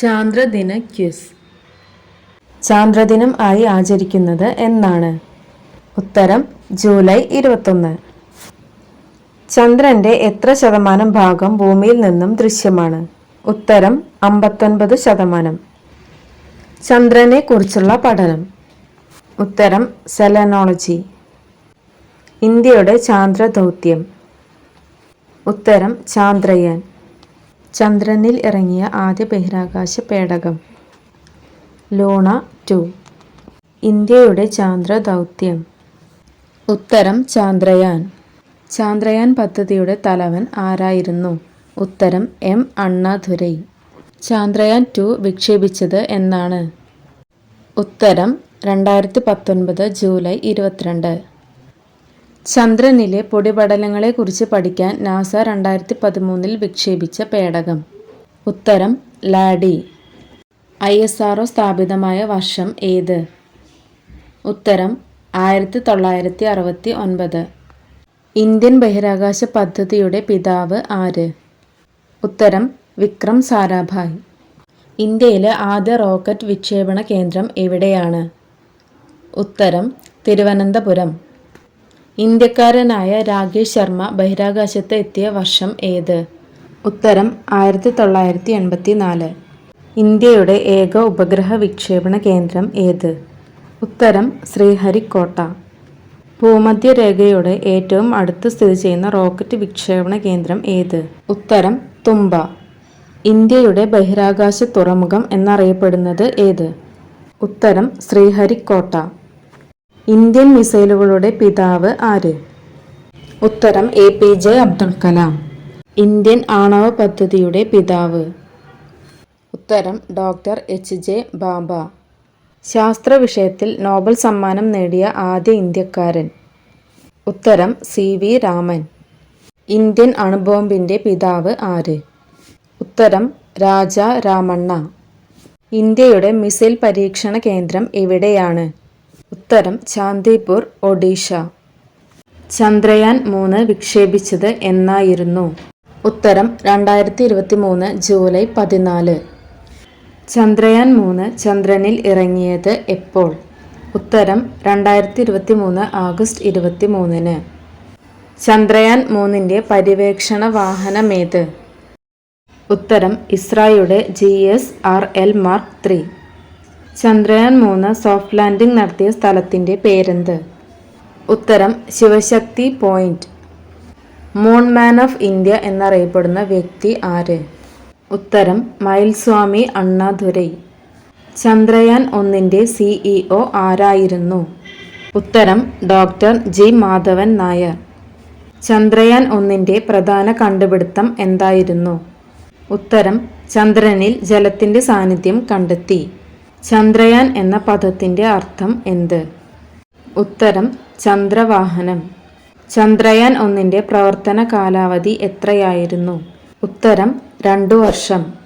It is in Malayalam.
ചാന്ദ്രദിന ക്യൂസ് ചാന്ദ്രദിനം ആയി ആചരിക്കുന്നത് എന്നാണ്. ഉത്തരം ജൂലൈ ഇരുപത്തൊന്ന്. ചന്ദ്രന്റെ എത്ര ശതമാനം ഭാഗം ഭൂമിയിൽ നിന്നും ദൃശ്യമാണ്? ഉത്തരം അമ്പത്തൊൻപത് ശതമാനം. ചന്ദ്രനെ കുറിച്ചുള്ള പഠനം. ഉത്തരം സെലനോളജി. ഇന്ത്യയുടെ ചാന്ദ്ര ദൗത്യം ഉത്തരം ചാന്ദ്രയാൻ. ചന്ദ്രനിൽ ഇറങ്ങിയ ആദ്യ ബഹിരാകാശ പേടകം. Luna two. ഇന്ത്യയുടെ ചാന്ദ്ര ദൗത്യം. ഉത്തരം ചാന്ദ്രയാൻ. ചാന്ദ്രയാൻ പദ്ധതിയുടെ തലവൻ ആരായിരുന്നു? ഉത്തരം എം അണ്ണാധുരൈ ചാന്ദ്രയാൻ ടു വിക്ഷേപിച്ചത് എന്നാണ്. ഉത്തരം രണ്ടായിരത്തി പത്തൊൻപത് ജൂലൈ ഇരുപത്തിരണ്ട്. ചന്ദ്രനിലെ പൊടിപടലങ്ങളെക്കുറിച്ച് പഠിക്കാൻ നാസ രണ്ടായിരത്തി പതിമൂന്നിൽ വിക്ഷേപിച്ച പേടകം. ഉത്തരം ലാഡി. ഐ എസ് ആർ സ്ഥാപിതമായ വർഷം ഏത്? ഉത്തരം ആയിരത്തി തൊള്ളായിരത്തി അറുപത്തി ഒൻപത് ഇന്ത്യൻ ബഹിരാകാശ പദ്ധതിയുടെ പിതാവ് ആര്? ഉത്തരം വിക്രം സാരാഭായ്. ഇന്ത്യയിലെ ആദ്യ റോക്കറ്റ് വിക്ഷേപണ കേന്ദ്രം എവിടെയാണ്? ഉത്തരം തിരുവനന്തപുരം. ഇന്ത്യക്കാരനായ രാകേഷ് ശർമ്മ ബഹിരാകാശത്ത് എത്തിയ വർഷം ഏത്? ഉത്തരം ആയിരത്തി തൊള്ളായിരത്തി എൺപത്തി നാല് ഇന്ത്യയുടെ ഏക ഉപഗ്രഹ വിക്ഷേപണ കേന്ദ്രം ഏത്? ഉത്തരം ശ്രീഹരിക്കോട്ട. ഭൂമധ്യരേഖയുടെ ഏറ്റവും അടുത്ത് സ്ഥിതി ചെയ്യുന്ന റോക്കറ്റ് വിക്ഷേപണ കേന്ദ്രം ഏത്? ഉത്തരം തുമ്പ ഇന്ത്യയുടെ ബഹിരാകാശ തുറമുഖം എന്നറിയപ്പെടുന്നത് ഏത്? ഉത്തരം ശ്രീഹരിക്കോട്ട. ഇന്ത്യൻ മിസൈലുകളുടെ പിതാവ് ആര്? ഉത്തരം A P J Abdul Kalam. Indian ആണവ പദ്ധതിയുടെ പിതാവ്. ഉത്തരം ഡോക്ടർ എച്ച് ജെ ബാബ. ശാസ്ത്ര വിഷയത്തിൽ നോബൽ സമ്മാനം നേടിയ ആദ്യ ഇന്ത്യക്കാരൻ. ഉത്തരം സി വി രാമൻ. ഇന്ത്യൻ അണുബോംബിന്റെ പിതാവ് ആര്? ഉത്തരം രാജ രാമണ്ണ. ഇന്ത്യയുടെ മിസൈൽ പരീക്ഷണ കേന്ദ്രം എവിടെയാണ്? ഉത്തരം ചാന്ദിപൂർ ഒഡീഷ. ചന്ദ്രയാൻ മൂന്ന് വിക്ഷേപിച്ചത് എന്നായിരുന്നു. ഉത്തരം രണ്ടായിരത്തി ഇരുപത്തി മൂന്ന് ജൂലൈ പതിനാല്. ചന്ദ്രയാൻ മൂന്ന് ചന്ദ്രനിൽ ഇറങ്ങിയത് എപ്പോൾ? ഉത്തരം രണ്ടായിരത്തി ഇരുപത്തി മൂന്ന് ആഗസ്റ്റ് ഇരുപത്തി മൂന്നിന് ചന്ദ്രയാൻ മൂന്നിന്റെ പര്യവേക്ഷണ വാഹനമേത്? ഉത്തരം ഇസ്രായുടെ G S R L mark three. Chandrayaan മൂന്ന് സോഫ്റ്റ് ലാൻഡിംഗ് നടത്തിയ സ്ഥലത്തിന്റെ പേരെന്ത്? ഉത്തരം Shivashakti point. Moon man of India എന്നറിയപ്പെടുന്ന വ്യക്തി ആര്? ഉത്തരം മയിൽസ്വാമി അണ്ണാദുരൈ. ചന്ദ്രയാൻ ഒന്നിന്റെ സിഇഒ ആരായിരുന്നു? ഉത്തരം ഡോക്ടർ ജി മാധവൻ നായർ. ചന്ദ്രയാൻ ഒന്നിന്റെ പ്രധാന കണ്ടുപിടുത്തം എന്തായിരുന്നു? ഉത്തരം ചന്ദ്രനിൽ ജലത്തിന്റെ സാന്നിധ്യം കണ്ടെത്തി. ചന്ദ്രയാൻ എന്ന പദത്തിന്റെ അർത്ഥം എന്ത്? ഉത്തരം ചന്ദ്രവാഹനം. ചന്ദ്രയാൻ ഒന്നിന്റെ പ്രവർത്തന കാലാവധി എത്രയായിരുന്നു? ഉത്തരം രണ്ടു വർഷം.